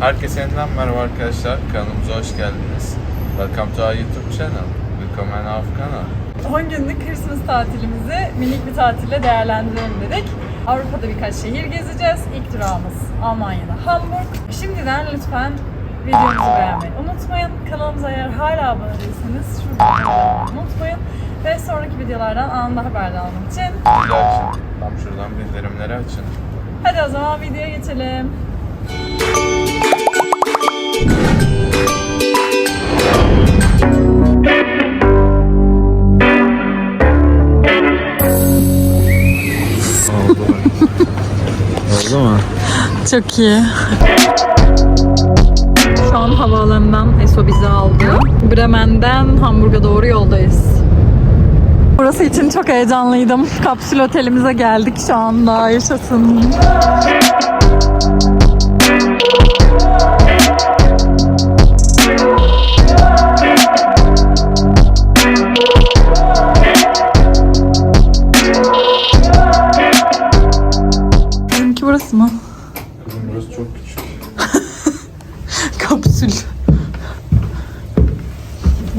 Herkese yeniden merhaba arkadaşlar. Kanalımıza hoş geldiniz. Welcome to our YouTube channel. Willkommen auf Kanal. 10 günlük Christmas tatilimizi minik bir tatille değerlendirelim dedik. Avrupa'da birkaç şehir gezeceğiz. İlk durağımız Almanya'da Hamburg. Şimdiden lütfen videomuzu beğenmeyi unutmayın. Kanalımıza eğer hala abone değilseniz şuradan unutmayın. Ve sonraki videolardan anında haberdar olmak için. Tam şuradan bildirimleri açın. hadi o zaman videoya geçelim. Oldu mu? Çok iyi. Şu an havaalanından ESO bizi aldı. Bremen'den Hamburg'a doğru yoldayız. Burası için çok heyecanlıydım. Kapsül otelimize geldik şu anda. Yaşasın.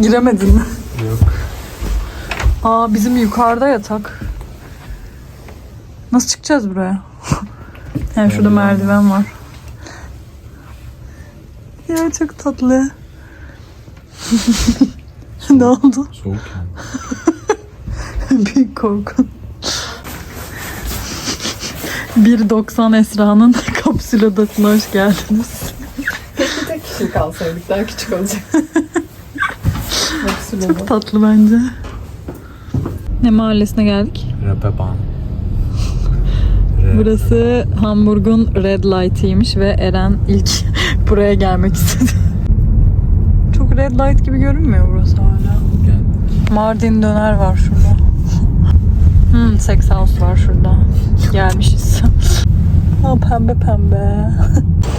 Giremedin mi? Yok. Aa bizim yukarıda yatak. Nasıl çıkacağız buraya? yani şurada merdiven var. Ya çok tatlı. ne oldu? Soğuk Büyük korku. 1.90 Esra'nın kapsül odasına hoş geldiniz. Tek kişi kalsaydık daha küçük olacak. Çok tatlı bence. Ne mahallesine geldik? Reeperbahn. Burası Hamburg'un Red Light'iymiş ve Eren ilk buraya gelmek istedi. Çok Red Light gibi görünmüyor burası hala. Mardin döner var şurada. Hmm, sex house var şurada. Gelmişiz. Aa, pembe pembe.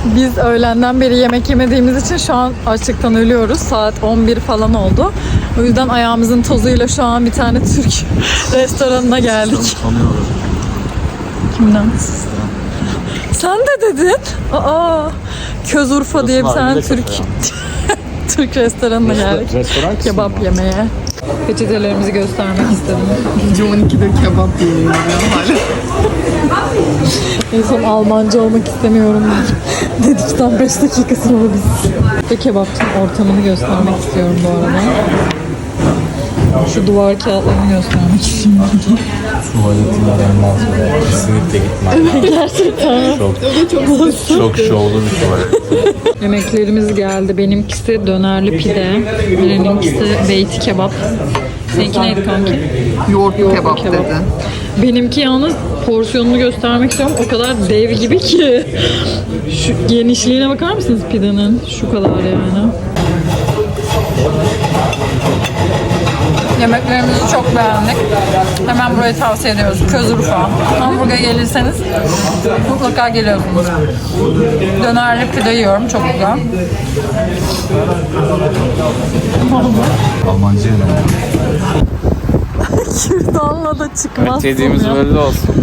Biz öğlenden beri yemek yemediğimiz için şu an açlıktan ölüyoruz. Saat 11 falan oldu. O yüzden ayağımızın tozuyla şu an bir tane Türk restoranına geldik. Tanıyorum. Kimden? Sen de dedin. Aa, Köz Urfa diye bir tane Türk Türk restoranına geldik. Restoran Kebap yemeye. Peçetelerimizi göstermek istedim. Gece 12'de kebap yiyor hala. En son Almanca olmak istemiyorum. Dedikten 5 dakika sonra biz. Ve kebapçının ortamını göstermek istiyorum bu arada. Şu duvar kağıtlarını göstermek istiyorum. Tuvaletine ben lazım. Kesinlikle gitmem. Gerçekten. Çok, çok şovlu bir tuvalet. Yemeklerimiz geldi. Benimkisi dönerli pide. Birininkisi beyti kebap. Seninki neydi kanki? Yoğurtlu kebap, kebap. dedi. Benimki yalnız porsiyonunu göstermek istiyorum. O kadar dev gibi ki. Şu genişliğine bakar mısınız pidenin? Şu kadar yani. Yemeklerimizi çok beğendik. Hemen burayı tavsiye ediyoruz. Köz Urfa. Hamburg'a gelirseniz mutlaka geliyorsunuz. Dönerli pide yiyorum. Çok güzel. Almanca ne? Kürdanla da çıkmazsın Yediğimiz ya. belli olsun.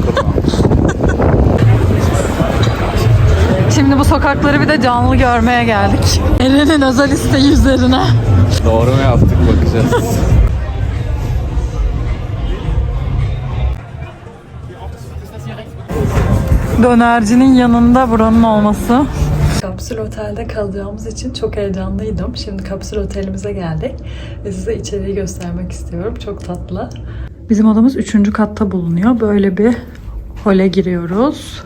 Şimdi bu sokakları bir de canlı görmeye geldik. Eren'in özel isteği üzerine. Doğru mu yaptık bakacağız. Dönercinin yanında buranın olması. Kapsül otelde kalacağımız için çok heyecanlıydım. Şimdi kapsül otelimize geldik ve size içeriği göstermek istiyorum. Çok tatlı. Bizim odamız 3. katta bulunuyor. Böyle bir hole giriyoruz.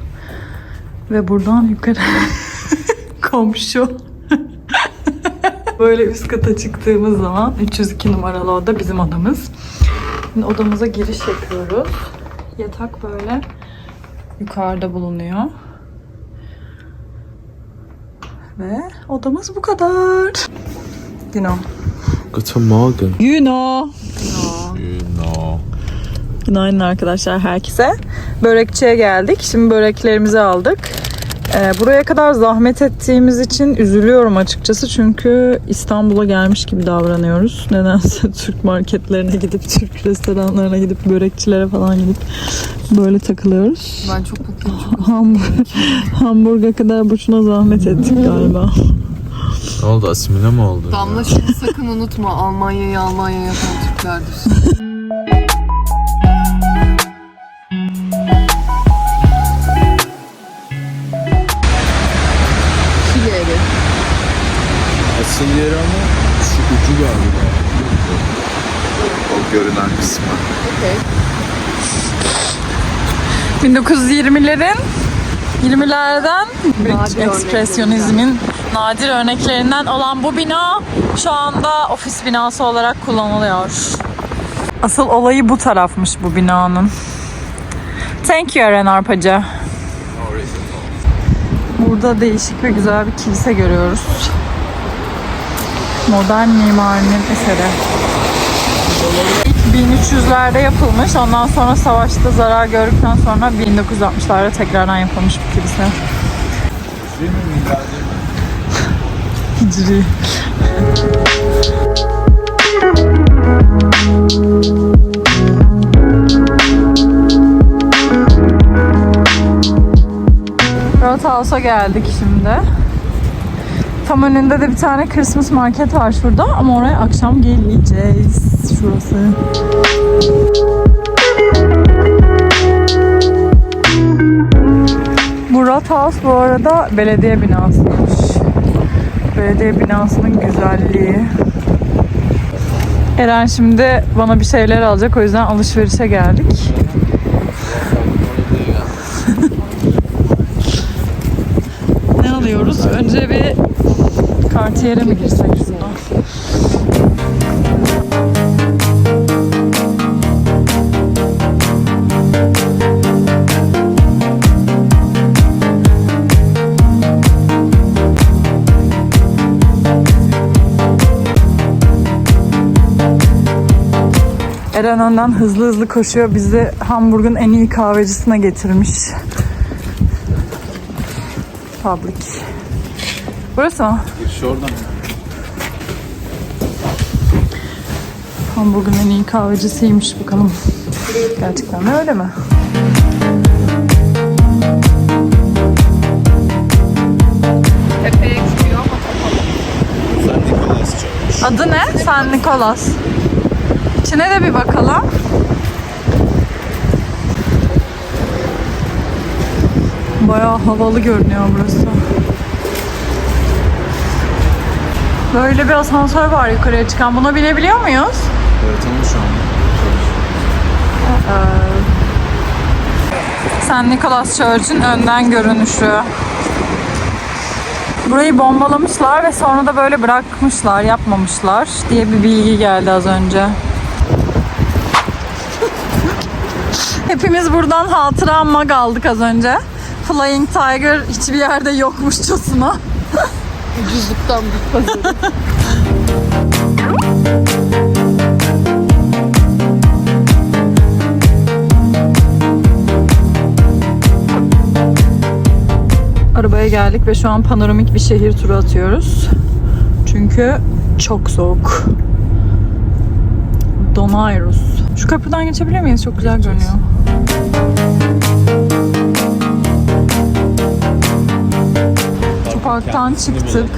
Ve buradan yukarı komşu. Böyle üst kata çıktığımız zaman 302 numaralı oda bizim odamız. Şimdi odamıza giriş yapıyoruz. Yatak böyle yukarıda bulunuyor. Ve odamız bu kadar. Güno. Guten Morgen. Güno. Güno. Günaydın arkadaşlar herkese. Börekçiye geldik. Şimdi böreklerimizi aldık. Ee, buraya kadar zahmet ettiğimiz için üzülüyorum açıkçası çünkü İstanbul'a gelmiş gibi davranıyoruz. Nedense Türk marketlerine gidip, Türk restoranlarına gidip, börekçilere falan gidip böyle takılıyoruz. Ben çok mutluyum. Çok Hamburg Hamburg'a kadar boşuna zahmet ettik galiba. Ne oldu asimile mi oldu? Damla şunu sakın unutma. Almanya'yı Almanya yapan Türklerdir. Asıl yeri ama şu ucu galiba. O görünen kısmı. Okey. 1920'lerin 20'lerden Nadir ekspresyonizmin nadir örneklerinden olan bu bina şu anda ofis binası olarak kullanılıyor. Asıl olayı bu tarafmış bu binanın. Thank you Eren Arpacı. Burada değişik ve güzel bir kilise görüyoruz. Modern mimarinin eseri. İlk 1300'lerde yapılmış. Ondan sonra savaşta zarar gördükten sonra 1960'larda tekrardan yapılmış bu kilise. Hicri. Rothouse'a geldik şimdi. Tam önünde de bir tane Christmas market var şurada ama oraya akşam geleceğiz. Şurası. Bu Rathaus bu arada belediye binasıymış. Belediye binasının güzelliği. Eren şimdi bana bir şeyler alacak o yüzden alışverişe geldik. ne alıyoruz? Önce bir Cartier'e mi girsek? Eren önden hızlı hızlı koşuyor. Bizi Hamburg'un en iyi kahvecisine getirmiş. Public. Burası mı? Giriş oradan. Hamburg'un en iyi kahvecisiymiş bakalım. Gerçekten de öyle mi? Tepeye çıkıyor ama Sen Nikolas Church. Adı ne? San Nicolas. İçine de bir bakalım. Bayağı havalı görünüyor burası. Böyle bir asansör var yukarıya çıkan. Buna binebiliyor muyuz? Evet ama şu an. St. Nicholas Church'ün önden görünüşü. Burayı bombalamışlar ve sonra da böyle bırakmışlar, yapmamışlar diye bir bilgi geldi az önce. Hepimiz buradan hatıra mag aldık az önce. Flying Tiger hiçbir yerde yokmuşçasına. ucuzluktan bir pazarı. Arabaya geldik ve şu an panoramik bir şehir turu atıyoruz. Çünkü çok soğuk. Donairus. Şu köprüden geçebilir miyiz? Çok güzel görünüyor. Otoparktan çıktık.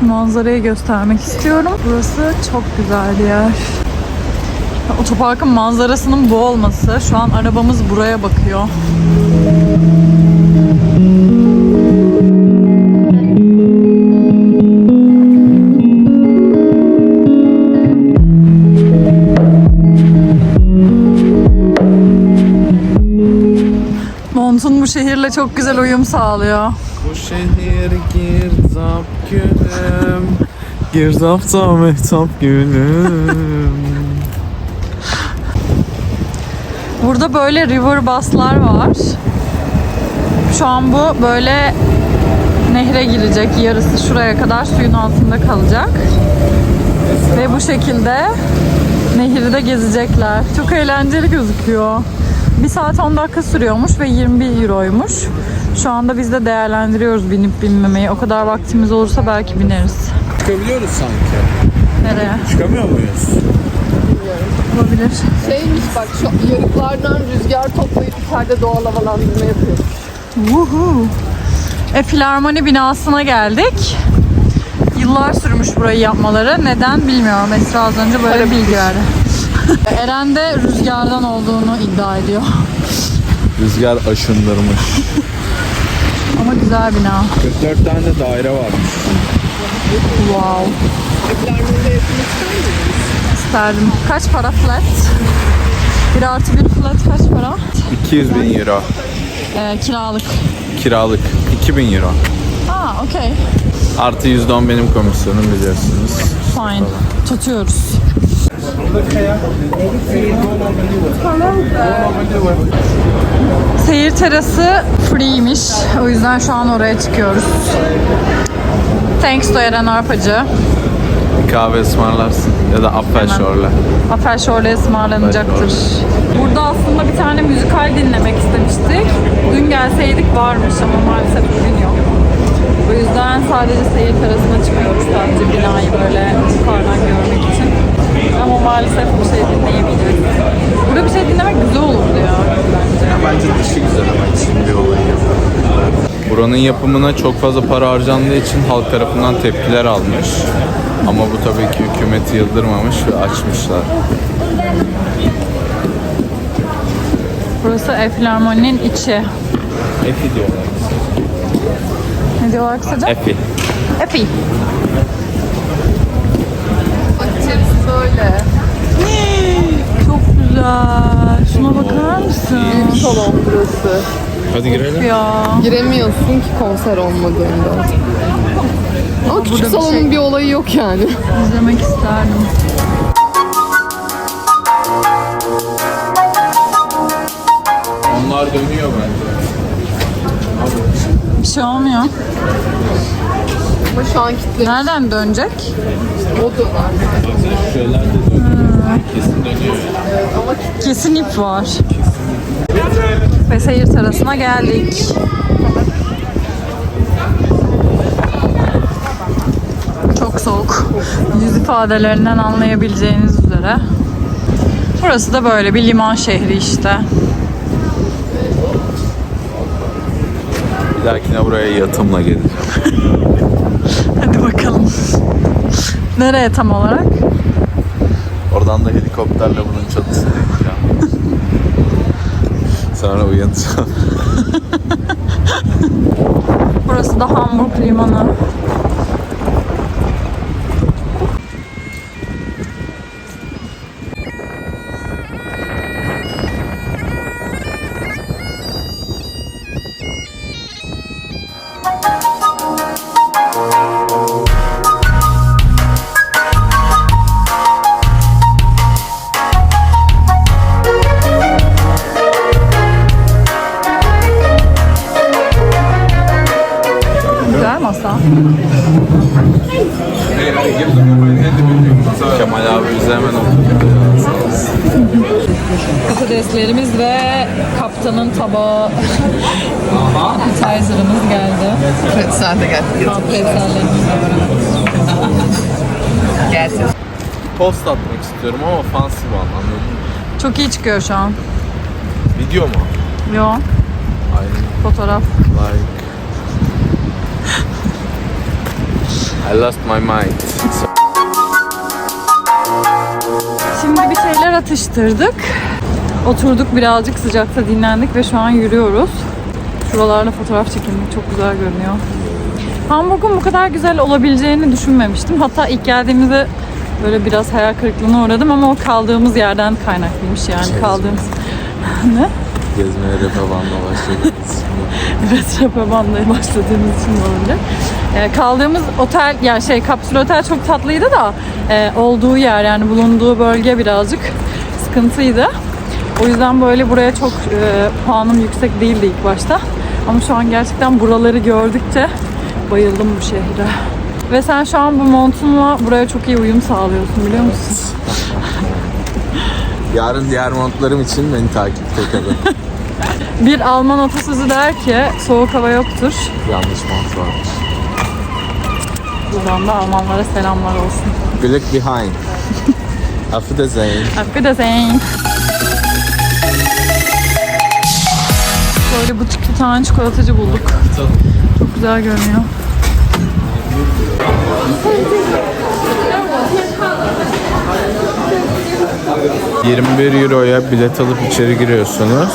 Manzarayı göstermek istiyorum. Burası çok güzel bir yer. Otoparkın manzarasının bu olması. Şu an arabamız buraya bakıyor. Montun bu şehirle çok güzel uyum sağlıyor. Şehir girdap gülüm. Girdap da mehtap gülüm. Burada böyle river buslar var. Şu an bu böyle nehre girecek. Yarısı şuraya kadar suyun altında kalacak. Ve bu şekilde nehirde gezecekler. Çok eğlenceli gözüküyor. 1 saat 10 dakika sürüyormuş ve 21 euroymuş. Şu anda biz de değerlendiriyoruz binip binmemeyi. O kadar vaktimiz olursa belki bineriz. Çıkabiliyoruz sanki. Nereye? Çıkamıyor muyuz? Olabilir. Şeymiş bak şu yarıklardan rüzgar toplayıp içeride doğal havalandırma yapıyor. Woohoo. E, Filarmoni binasına geldik. Yıllar sürmüş burayı yapmaları. Neden bilmiyorum. Esra az önce böyle bilgi verdi. Eren de rüzgardan olduğunu iddia ediyor. Rüzgar aşındırmış. Ama güzel bina. 44 tane de daire varmış. Wow. İsterdim. Kaç para flat? 1 artı 1 flat kaç para? 200 bin euro. Ee, kiralık. Kiralık 2000 euro. Aa okey. Artı %10 benim komisyonum biliyorsunuz. Fine. Tutuyoruz. Seyir terası free'ymiş. O yüzden şu an oraya çıkıyoruz. Thanks to Eren Arpacı. Bir kahve ısmarlarsın ya da Apfelschorle. Aferşor'la ısmarlanacaktır. Burada aslında bir tane müzikal dinlemek istemiştik. Dün gelseydik varmış ama maalesef bugün yok. O yüzden sadece seyir terasına çıkıyoruz sadece binayı böyle. Ama maalesef bir şey dinleyemeyeceğiz. Burada bir şey dinlemek güzel olurdu ya bence. Bence dışı güzel ama için bir olayı yok. Buranın yapımına çok fazla para harcandığı için halk tarafından tepkiler almış. Ama bu tabii ki hükümeti yıldırmamış ve açmışlar. Burası E Filarmoni'nin içi. Efi diyorlar. Ne diyorlar kısaca? Efi. Epi. Böyle. Çok güzel. Şuna bakar mısın? Büyük salon burası. Hadi girelim. Ya. Giremiyorsun ki konser olmadığında. Ama küçük burada bir salonun şey- bir olayı yok yani. İzlemek isterdim. Onlar dönüyor bence. Bir şey olmuyor. Ama şu an kitle Nereden dönecek? o döner. Baksana şuralar da dönüyor. Kesin dönüyor. Kesin ip var. Ve seyir terasına geldik. Çok soğuk. Yüz ifadelerinden anlayabileceğiniz üzere. Burası da böyle bir liman şehri işte. Bir dahakine buraya yatımla geleceğim. Hadi bakalım. Nereye tam olarak? Oradan da helikopterle bunun çatısına ineceğim. Sonra uyanacağım. Burası da Hamburg limanı. Evet sen de gel. Pretzellerimiz de var. Gelsin. Post atmak istiyorum ama fancy one anladın mı? Çok iyi çıkıyor şu an. Video mu? Yo, Aynen. fotoğraf. Like. I lost my mind. Şimdi bir şeyler atıştırdık. Oturduk birazcık sıcakta dinlendik ve şu an yürüyoruz. Şuralarda fotoğraf çekilmek çok güzel görünüyor. Hamburg'un bu kadar güzel olabileceğini düşünmemiştim. Hatta ilk geldiğimizde böyle biraz hayal kırıklığına uğradım ama o kaldığımız yerden kaynaklıymış yani kaldığımız. ne? Gezmeye refavanla başladınız. Evet, Japabanda'ya başladığımız için olabilir. Ee, kaldığımız otel, yani şey kapsül otel çok tatlıydı da e, olduğu yer yani bulunduğu bölge birazcık sıkıntıydı. O yüzden böyle buraya çok e, puanım yüksek değildi ilk başta. Ama şu an gerçekten buraları gördükçe bayıldım bu şehre. Ve sen şu an bu montunla buraya çok iyi uyum sağlıyorsun biliyor musun? Yarın diğer montlarım için beni takipte kalın. Bir Alman atasözü der ki soğuk hava yoktur. Yanlış mont varmış. Buradan da Almanlara selamlar olsun. Glück behind. Auf Wiedersehen. Böyle butik bir tane çikolatacı bulduk. Çok güzel görünüyor. ...21 Euro'ya bilet alıp içeri giriyorsunuz.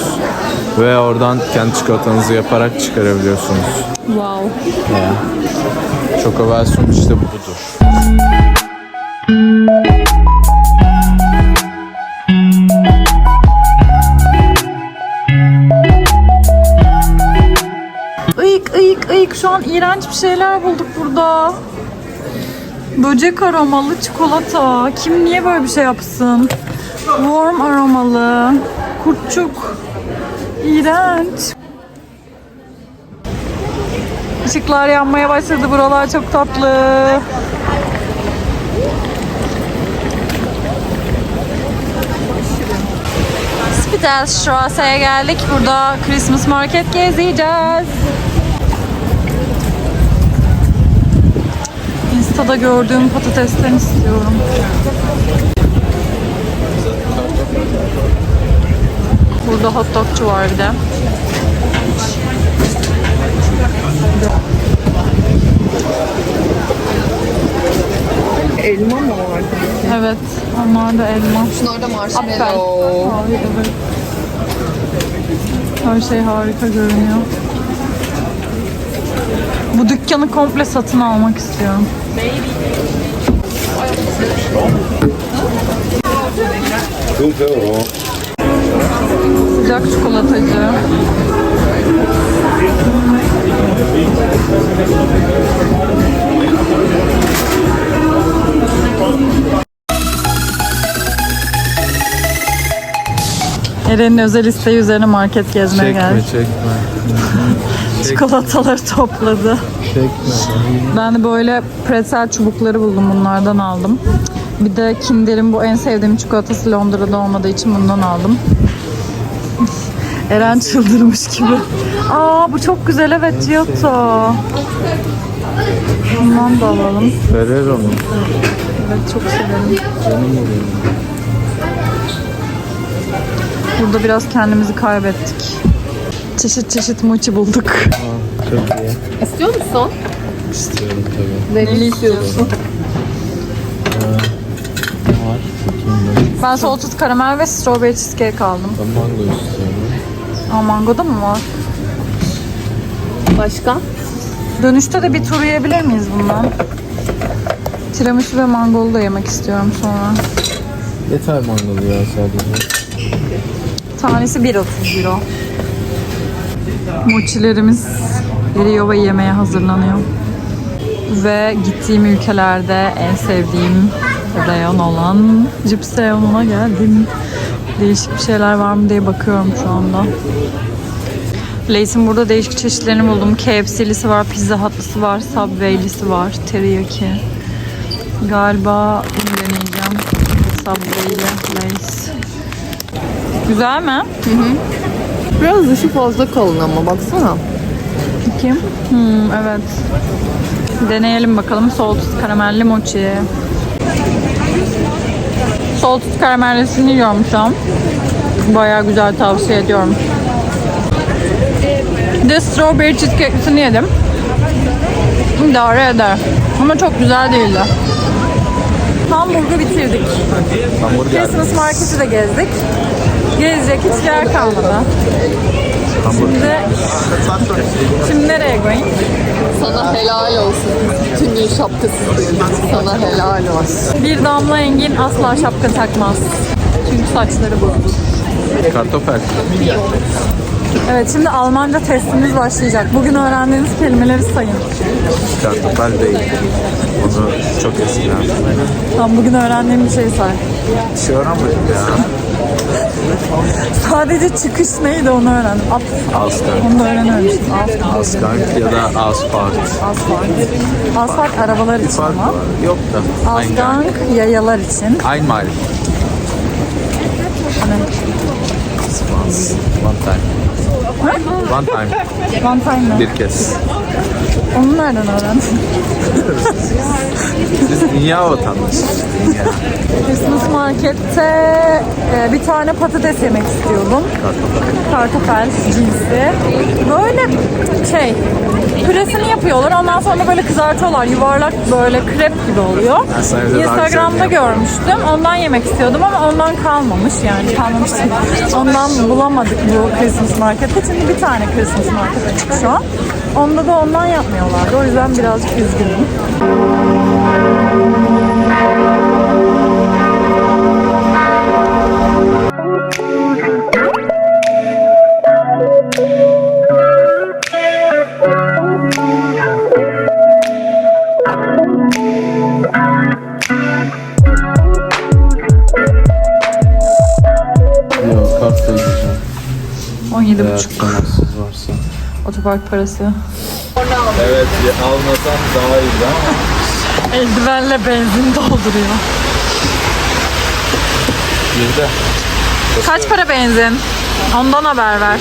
Ve oradan kendi çikolatanızı yaparak çıkarabiliyorsunuz. Wow. Çokoversiyon işte budur. Şu an iğrenç bir şeyler bulduk burada. Böcek aromalı çikolata. Kim niye böyle bir şey yapsın? Warm aromalı. Kurtçuk. İğrenç. Işıklar yanmaya başladı. Buralar çok tatlı. Spitalstrasse'ye geldik. Burada Christmas Market gezeceğiz. Insta'da gördüğüm patatesten istiyorum. Burada hot dogçu var bir de. Elma mı var? Evet, onlar da elma. Şunlar da Apfel. marshmallow. Böyle. Her şey harika görünüyor. Bu dükkanı komple satın almak istiyorum. Sıcak çikolatacı. Eren'in özel isteği üzerine market gezmeye Çekme geldik. çekme. Çikolataları topladı. Çekme. Ben de böyle pretzel çubukları buldum bunlardan aldım. Bir de Kinder'in bu en sevdiğim çikolatası Londra'da olmadığı için bundan aldım. Eren çıldırmış gibi. Aa bu çok güzel evet Giotto. Bundan da alalım. Ferrero mu? Evet çok severim. Canım. Burada biraz kendimizi kaybettik. Çeşit çeşit mochi bulduk. Çok iyi. İstiyor musun? İstiyorum tabii. Neli istiyorsun? Ne var? Bakayım ben. Salted karamel ve strawberry cheesecake aldım. Ben mango istiyorum. Aa mangoda mı var? Başka? Dönüşte de bir tur yiyebilir miyiz bundan? Tiramisu ve mangolu da yemek istiyorum sonra. Yeter mangolu ya sadece. Tanesi 1.30 euro. Mochilerimiz eriyor ve yemeğe hazırlanıyor. Ve gittiğim ülkelerde en sevdiğim reyon olan cips reyonuna geldim. Değişik bir şeyler var mı diye bakıyorum şu anda. Lay's'in burada değişik çeşitlerini buldum. KFC'lisi var, Pizza Hut'lısı var, Subway'lisi var, teriyaki. Galiba bunu deneyeceğim. Subway ile Lay's. Güzel mi? Biraz dışı fazla kalın ama baksana. Bakayım. Hmm, evet. Deneyelim bakalım. Salted karamelli mochi. Salted karamellisini yiyorum şu an. Bayağı güzel tavsiye ediyorum. De strawberry cheesecake'lisini yedim. İdare eder. Ama çok güzel değildi. Hamburgu bitirdik. Hamburger. Christmas marketi de gezdik. Gezecek hiç yer kalmadı. Şimdi, şimdi nereye going? Sana helal olsun. Bütün gün şapkasız Sana helal olsun. Bir damla Engin asla şapka takmaz. Çünkü saçları bozulur. Kartofel. Evet şimdi Almanca testimiz başlayacak. Bugün öğrendiğiniz kelimeleri sayın. Kartofel değil. Onu çok eskiden. Tamam bugün öğrendiğim bir şey say. Bir şey öğrenmedim ya. Sadece çıkış neydi onu öğrendim. At, Asgard. onu da öğrenememiştim. Asgard ya da asfalt. Asfalt. Asfalt arabalar için Fark ama. var. Yok da. Asgang yayalar için. Einmal. Hani Once. One time. One time. One time mi? Bir kez. Onu nereden öğrendin? Dünya vatandaşısınız. Dünya. Christmas markette e, bir tane patates yemek istiyordum. Kartofel cinsi. Böyle şey püresini yapıyorlar. Ondan sonra böyle kızartıyorlar. Yuvarlak böyle krep gibi oluyor. Ben sana daha Instagram'da güzelini görmüştüm. Ondan yemek istiyordum ama ondan kalmamış yani kalmamış değil. Ondan bulamadık bu Christmas markette. Çünkü bir tane Christmas market açık şu an. Onda da ondan yapmıyorlardı. O yüzden birazcık üzgünüm. Yok kartla gideceğim. 17,5 Eğer temassız varsa. otopark parası. Evet almasam daha iyiydi ama. Eldivenle benzin dolduruyor. Bir de. Kaç para benzin? Ondan haber ver.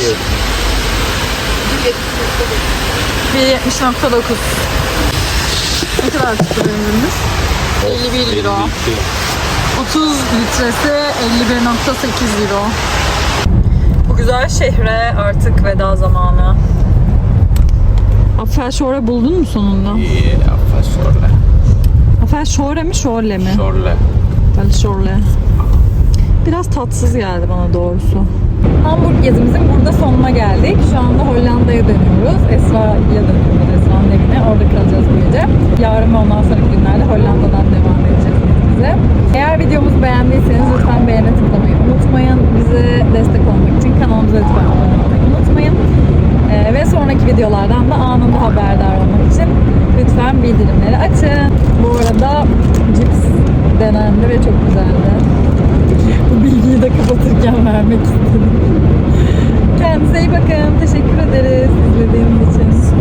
1.70.9 Ne kadar tuttu benzinimiz? 51 euro. 30 litresi 51.8 euro. Bu güzel şehre artık veda zamanı. Aferşore buldun mu sonunda? İyi affet şorle. Aferşore mi şorle mi? Şorle. Ben şorle. Biraz tatsız geldi bana doğrusu. Hamburg gezimizin burada sonuna geldik. Şu anda Hollanda'ya dönüyoruz. Esra'ya dönüyoruz Esra'nın evine. Orada kalacağız bu gece. Yarın ve ondan sonraki günlerde Hollanda'dan devam edeceğiz gezimize. Eğer videomuzu beğendiyseniz lütfen beğene tıklamayı unutmayın. Bize destek olmak için kanalımıza lütfen abone olmayı unutmayın. Ee, ve sonraki videolardan da anında haberdar olmak için lütfen bildirimleri açın. Bu arada cips denendi ve çok güzeldi. Bu bilgiyi de kapatırken vermek istedim. Kendinize iyi bakın. Teşekkür ederiz izlediğiniz için.